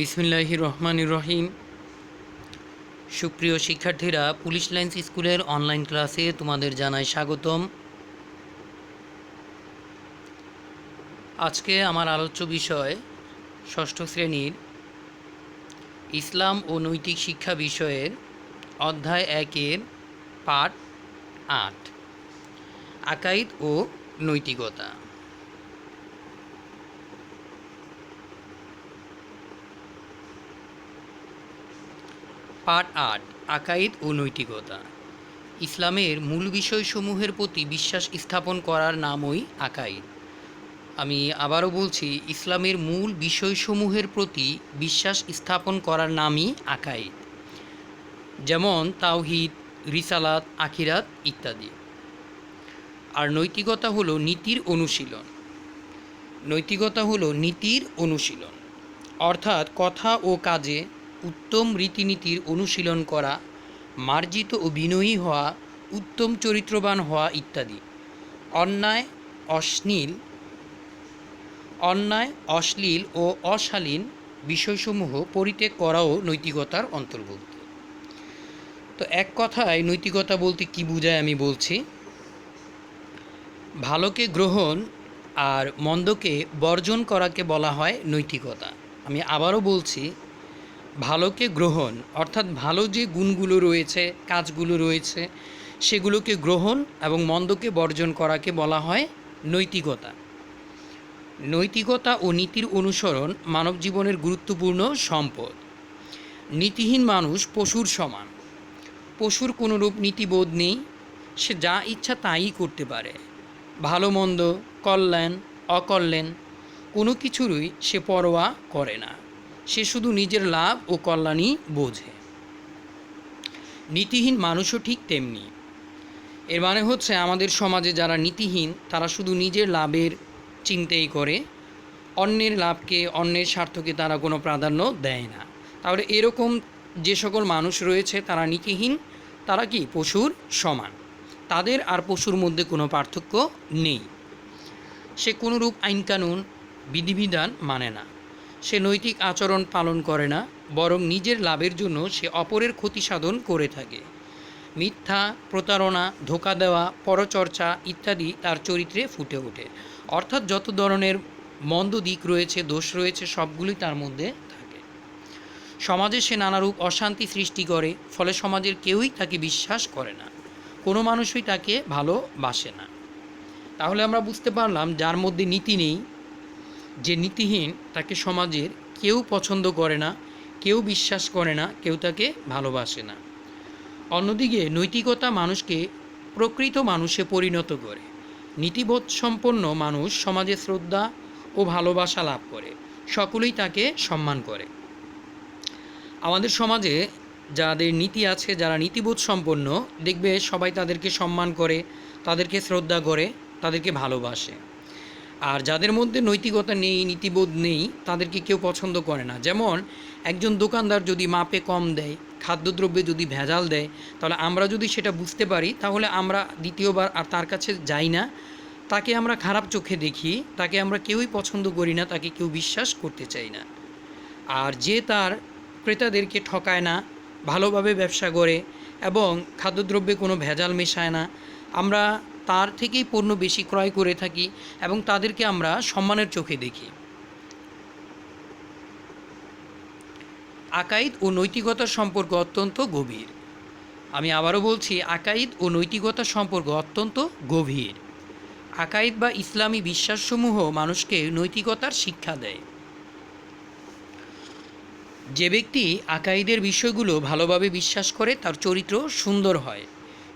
বিসমিল্লাহ রহমান রহিম। সুপ্রিয় শিক্ষার্থীরা, পুলিশ লাইন্স স্কুলের অনলাইন ক্লাসে তোমাদের জানাই স্বাগতম। আজকে আমার আলোচ্য বিষয় ষষ্ঠ শ্রেণির ইসলাম ও নৈতিক শিক্ষা বিষয়ের অধ্যায় একের পাঠ আট, আকাইদ ও নৈতিকতা। পাঠ আট, আকাইদ ও নৈতিকতা। ইসলামের মূল বিষয়সমূহের প্রতি বিশ্বাস স্থাপন করার নামই আকাইদ। আমি আবারও বলছি, ইসলামের মূল বিষয়সমূহের প্রতি বিশ্বাস স্থাপন করার নামই আকাইদ। যেমন তাওহিদ, রিসালাত, আখিরাত ইত্যাদি। আর নৈতিকতা হলো নীতির অনুশীলন। নৈতিকতা হলো নীতির অনুশীলন। অর্থাৎ কথা ও কাজে উত্তম রীতিনীতির অনুশীলন করা, মার্জিত ও বিনয়ী হওয়া, উত্তম চরিত্রবান হওয়া ইত্যাদি। অন্যায়, অশ্লীল অন্যায়, অশ্লীল ও অশালীন বিষয়সমূহ পরিত্যাগ করাও নৈতিকতার অন্তর্ভুক্ত। তো এক কথায় নৈতিকতা বলতে কি বোঝায় আমি বলছি? ভালোকে গ্রহণ আর মন্দকে বর্জন করাকে বলা হয় নৈতিকতা। আমি আবারও বলছি ভালোকে গ্রহণ, অর্থাৎ ভালো যে গুণগুলো রয়েছে, কাজগুলো রয়েছে, সেগুলোকে গ্রহণ এবং মন্দকে বর্জন করাকে বলা হয় নৈতিকতা। নৈতিকতা ও নীতির অনুসরণ মানব জীবনের গুরুত্বপূর্ণ সম্পদ। নীতিহীন মানুষ পশুর সমান। পশুর কোনোরূপ নীতিবোধ নেই, সে যা ইচ্ছা তাই করতে পারে। ভালো মন্দ, কল্যাণ, অকল্যাণ, কোনো কিছুরই সে পরোয়া করে না। সে শুধু নিজের লাভ ও কল্যাণই বোঝে। নীতিহীন মানুষও ঠিক তেমনি। এর মানে হচ্ছে আমাদের সমাজে যারা নীতিহীন, তারা শুধু নিজের লাভের চিন্তাই করে, অন্যের লাভকে, অন্যের স্বার্থকে তারা কোনো প্রাধান্য দেয় না। তাহলে এরকম যে সকল মানুষ রয়েছে, তারা নীতিহীন, তারা কি পশুর সমান? তাদের আর পশুর মধ্যে কোনো পার্থক্য নেই। সে কোনোরূপ আইনকানুন, বিধিবিধান মানে না। সে নৈতিক আচরণ পালন করে না, বরং নিজের লাভের জন্য সে অপরের ক্ষতি সাধন করে থাকে। মিথ্যা, প্রতারণা, ধোকা দেওয়া, পরচর্চা ইত্যাদি তার চরিত্রে ফুটে ওঠে। অর্থাৎ যত ধরনের মন্দ দিক রয়েছে, দোষ রয়েছে, সবগুলোই তার মধ্যে থাকে। সমাজে সে নানারূপ অশান্তি সৃষ্টি করে, ফলে সমাজের কেউই তাকে বিশ্বাস করে না। কোনো মানুষই তাকে ভালোবাসে না। তাহলে আমরা বুঝতে পারলাম, যার মধ্যে নীতি নেই যে নীতিহীন তাকে সমাজের কেউ পছন্দ করে না, কেউ বিশ্বাস করে না, কেউ তাকে ভালোবাসে না। অন্যদিকে নৈতিকতা মানুষকে প্রকৃত মানুষে পরিণত করে। নীতিবোধ সম্পন্ন মানুষ সমাজে শ্রদ্ধা ও ভালোবাসা লাভ করে, সকলেই তাকে সম্মান করে। আমাদের সমাজে যাদের নীতি আছে, যারা নীতিবোধ সম্পন্ন, দেখবে সবাই তাদেরকে সম্মান করে, তাদেরকে শ্রদ্ধা করে, তাদেরকে ভালোবাসে। আর যাদের মধ্যে নৈতিকতা নেই, নীতিবোধ নেই, তাদেরকে কেউ পছন্দ করে না। যেমন, একজন দোকানদার যদি মাপে কম দেয়, খাদ্যদ্রব্যে যদি ভেজাল দেয়, তাহলে আমরা যদি সেটা বুঝতে পারি, তাহলে আমরা দ্বিতীয়বার আর তার কাছে যাই না। তাকে আমরা খারাপ চোখে দেখি, তাকে আমরা কেউই পছন্দ করি না, তাকে কেউ বিশ্বাস করতে চাই না। আর যে তার ক্রেতাদেরকে ঠকায় না, ভালোভাবে ব্যবসা করে এবং খাদ্যদ্রব্যে কোনো ভেজাল মেশায় না, আমরা তার থেকেই পণ্য বেশি ক্রয় করে থাকি এবং তাদেরকে আমরা সম্মানের চোখে দেখি। আকাইদ ও নৈতিকতার সম্পর্ক অত্যন্ত গভীর। আমি আবারও বলছি, আকাইদ ও নৈতিকতার সম্পর্ক অত্যন্ত গভীর। আকাইদ বা ইসলামী বিশ্বাসসমূহ মানুষকে নৈতিকতার শিক্ষা দেয়। যে ব্যক্তি আকাইদের বিষয়গুলো ভালোভাবে বিশ্বাস করে, তার চরিত্র সুন্দর হয়।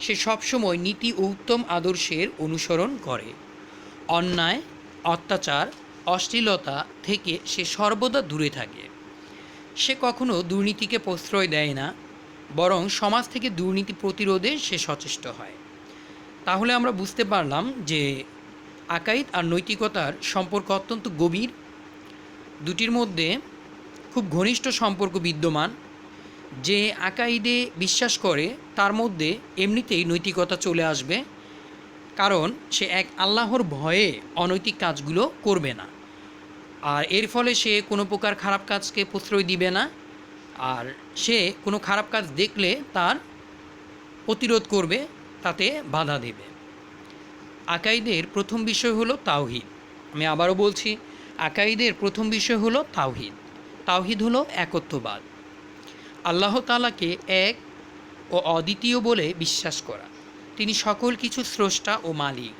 সে সবসময় নীতি ও উত্তম আদর্শের অনুসরণ করে। অন্যায়, অত্যাচার, অশ্লীলতা থেকে সে সর্বদা দূরে থাকে। সে কখনো দুর্নীতিকে প্রশ্রয় দেয় না, বরং সমাজ থেকে দুর্নীতি প্রতিরোধে সে সচেষ্ট হয়। তাহলে আমরা বুঝতে পারলাম যে আকাইদ আর নৈতিকতার সম্পর্ক অত্যন্ত গভীর। দুটির মধ্যে খুব ঘনিষ্ঠ সম্পর্ক বিদ্যমান। যে আকাইদে বিশ্বাস করে, তার মধ্যে এমনিতেই নৈতিকতা চলে আসবে, কারণ সে এক আল্লাহর ভয়ে অনৈতিক কাজগুলো করবে না। আর এর ফলে সে কোনো প্রকার খারাপ কাজকে প্রশ্রয় দিবে না, আর সে কোনো খারাপ কাজ দেখলে তার প্রতিরোধ করবে, তাতে বাধা দেবে। আকাইদের প্রথম বিষয় হলো তাওহিদ। আমি আবারও বলছি, আকাইদের প্রথম বিষয় হলো তাওহিদ। তাওহিদ হলো একত্ববাদ। আল্লাহ তালাকে এক ও অদ্বিতীয় বলে বিশ্বাস করা। তিনি সকল কিছু স্রষ্টা ও মালিক।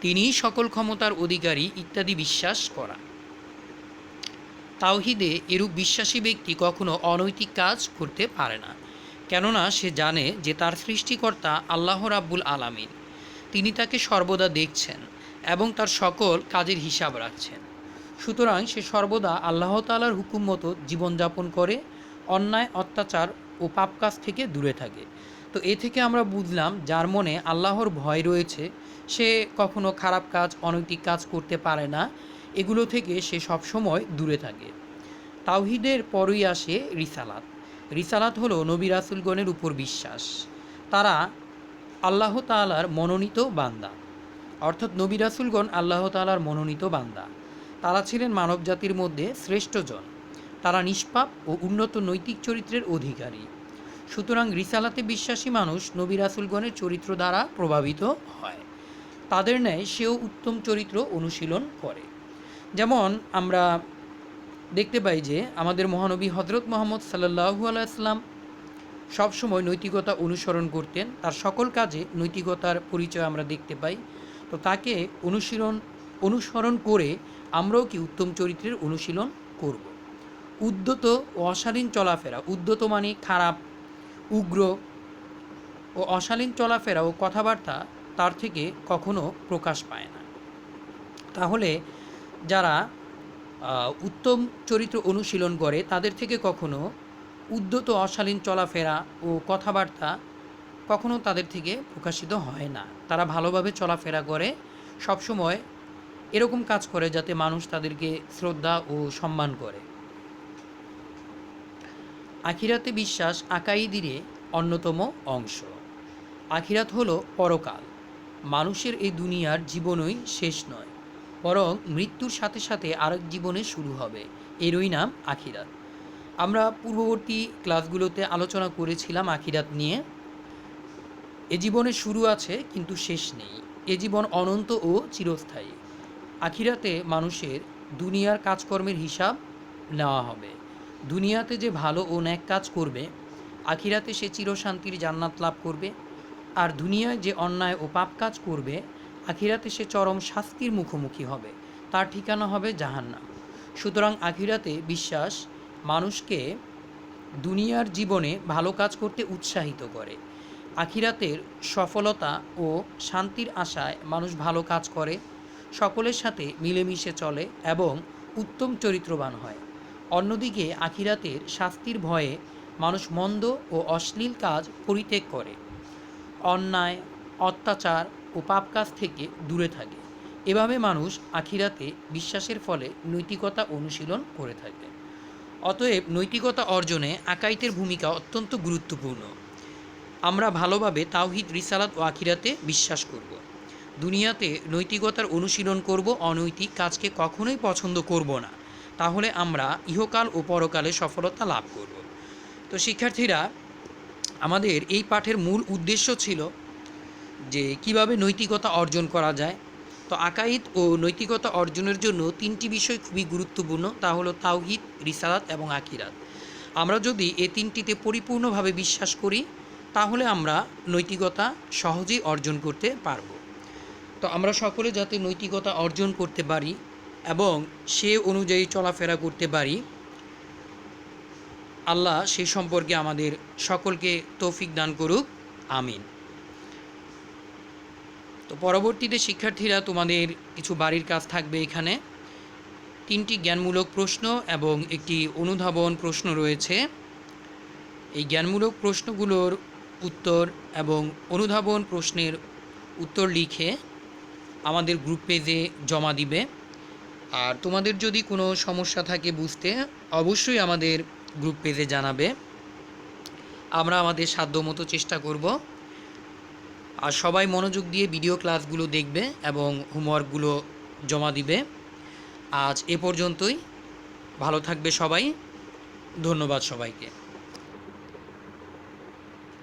তিনিই সকল ক্ষমতার অধিকারী ইত্যাদি বিশ্বাস করা। তাওহিদে এরূপ বিশ্বাসী ব্যক্তি কখনো অনৈতিক কাজ করতে পারে না। কেননা সে জানে যে তার সৃষ্টিকর্তা আল্লাহ রাব্বুল আলামিন। তিনি তাকে সর্বদা দেখছেন এবং তার সকল কাজের হিসাব রাখছেন। সুতরাং সে সর্বদা আল্লাহ তালার হুকুম মতো জীবনযাপন করে অন্যায়, অত্যাচার ও পাপ কাজ থেকে দূরে থাকে। তো এ থেকে আমরা বুঝলাম, যার মনে আল্লাহর ভয় রয়েছে, সে কখনো খারাপ কাজ, অনৈতিক কাজ করতে পারে না। এগুলো থেকে সে সবসময় দূরে থাকে। তাওহিদের পরই আসে রিসালাত। রিসালাত হলো নবী রাসুলগণের উপর বিশ্বাস। তারা আল্লাহ তালার মনোনীত বান্দা। অর্থাৎ নবী রাসুলগণ আল্লাহ তালার মনোনীত বান্দা। তারা ছিলেন মানবজাতির মধ্যে শ্রেষ্ঠজন তারা নিষ্পাপ ও উন্নত নৈতিক চরিত্রের অধিকারী। সুতরাং রিসালাতে বিশ্বাসী মানুষ নবী রাসুলগণের চরিত্র দ্বারা প্রভাবিত হয়। তাদের ন্যায় সেও উত্তম চরিত্র অনুশীলন করে। যেমন আমরা দেখতে পাই যে আমাদের মহানবী হজরত মোহাম্মদ সাল্লাহু আলাইসলাম সবসময় নৈতিকতা অনুসরণ করতেন। তার সকল কাজে নৈতিকতার পরিচয় আমরা দেখতে পাই। তো তাকে অনুশীলন, অনুসরণ করে আমরাও কি উত্তম চরিত্রের অনুশীলন করব। উদ্যত ও অশালীন চলাফেরা। উদ্যত মানে খারাপ, উগ্র ও অশালীন চলাফেরা ও কথাবার্তা তার থেকে কখনো প্রকাশ পায় না। তাহলে যারা উত্তম চরিত্র অনুশীলন করে তাদের থেকে কখনো উদ্যত অশালীন চলাফেরা ও কথাবার্তা কখনো তাদের থেকে প্রকাশিত হয় না। তারা ভালোভাবে চলাফেরা করে, সবসময় এরকম কাজ করে যাতে মানুষ তাদেরকে শ্রদ্ধা ও সম্মান করে। আখিরাতে বিশ্বাস আকাইদিরে অন্যতম অংশ। আখিরাত হলো পরকাল। মানুষের এই দুনিয়ার জীবনই শেষ নয়, বরং মৃত্যুর সাথে সাথে আরেক জীবনে শুরু হবে। এরই নাম আখিরাত। আমরা পূর্ববর্তী ক্লাসগুলোতে আলোচনা করেছিলাম আখিরাত নিয়ে। এ জীবনে শুরু আছে, কিন্তু শেষ নেই। এ জীবন অনন্ত ও চিরস্থায়ী। আখিরাতে মানুষের দুনিয়ার কাজকর্মের হিসাব নেওয়া হবে। দুনিয়াতে যে ভালো ও ন্যাক কাজ করবে, আখিরাতে সে চিরশান্তির জান্নাত লাভ করবে, আর দুনিয়ায় যে অন্যায় ও পাপ কাজ করবে, আখিরাতে সে চরম শাস্তির মুখোমুখি হবে, তার ঠিকানা হবে জাহান্নাম। সুতরাং আখিরাতে বিশ্বাস মানুষকে দুনিয়ার জীবনে ভালো কাজ করতে উৎসাহিত করে। আখিরাতের সফলতা ও শান্তির আশায় মানুষ ভালো কাজ করে, সকলের সাথে মিলেমিশে চলে এবং উত্তম চরিত্রবান হয়। অন্যদিকে আখিরাতের শাস্তির ভয়ে মানুষ মন্দ ও অশ্লীল কাজ পরিত্যাগ করে। অন্যায়, অত্যাচার ও পাপ কাজ থেকে দূরে থাকে। এভাবে মানুষ আখিরাতে বিশ্বাসের ফলে নৈতিকতা অনুশীলন করে থাকে। অতএব নৈতিকতা অর্জনে আকাইতের ভূমিকা অত্যন্ত গুরুত্বপূর্ণ। আমরা ভালোভাবে তাওহিদ, রিসালাত ও আখিরাতে বিশ্বাস করব। দুনিয়াতে নৈতিকতার অনুশীলন করব, অনৈতিক কাজকে কখনোই পছন্দ করব না। তাহলে আমরা ইহকাল ও পরকালে সফলতা লাভ করব। তো শিক্ষার্থীরা, আমাদের এই পাঠের মূল উদ্দেশ্য ছিল যে কীভাবে নৈতিকতা অর্জন করা যায়। তো আকাইদ ও নৈতিকতা অর্জনের জন্য তিনটি বিষয় খুবই গুরুত্বপূর্ণ, তা হলো তাওহিদ, রিসালাত এবং আকিরাত। আমরা যদি এ তিনটিতে পরিপূর্ণভাবে বিশ্বাস করি, তাহলে আমরা নৈতিকতা সহজেই অর্জন করতে পারব। তো আমরা সকলে যাতে নৈতিকতা অর্জন করতে পারি এবং সে অনুযায়ী চলাফেরা করতে পারি। আল্লাহ সে সম্পর্কে আমাদের সকলকে তৌফিক দান করুক। আমিন। তো পরবর্তীতে শিক্ষার্থীরা, তোমাদের কিছু বাড়ির কাজ থাকবে এখানে। তিনটি জ্ঞানমূলক প্রশ্ন এবং একটি অনুধাবন প্রশ্ন রয়েছে। এই জ্ঞানমূলক প্রশ্নগুলোর উত্তর এবং অনুধাবন প্রশ্নের উত্তর লিখে আমাদের গ্রুপ পেজে জমা দিবে। আর তোমাদের যদি কোনো সমস্যা থাকে বুঝতে, অবশ্যই আমাদের গ্রুপ পেজে জানাবে। আমরা আমাদের সাধ্য মতো চেষ্টা করব। আর সবাই মনোযোগ দিয়ে ভিডিও ক্লাসগুলো দেখবে এবং হোমওয়ার্কগুলো জমা দিবে। আজ এ পর্যন্তই। ভালো থাকবে সবাই। ধন্যবাদ সবাইকে।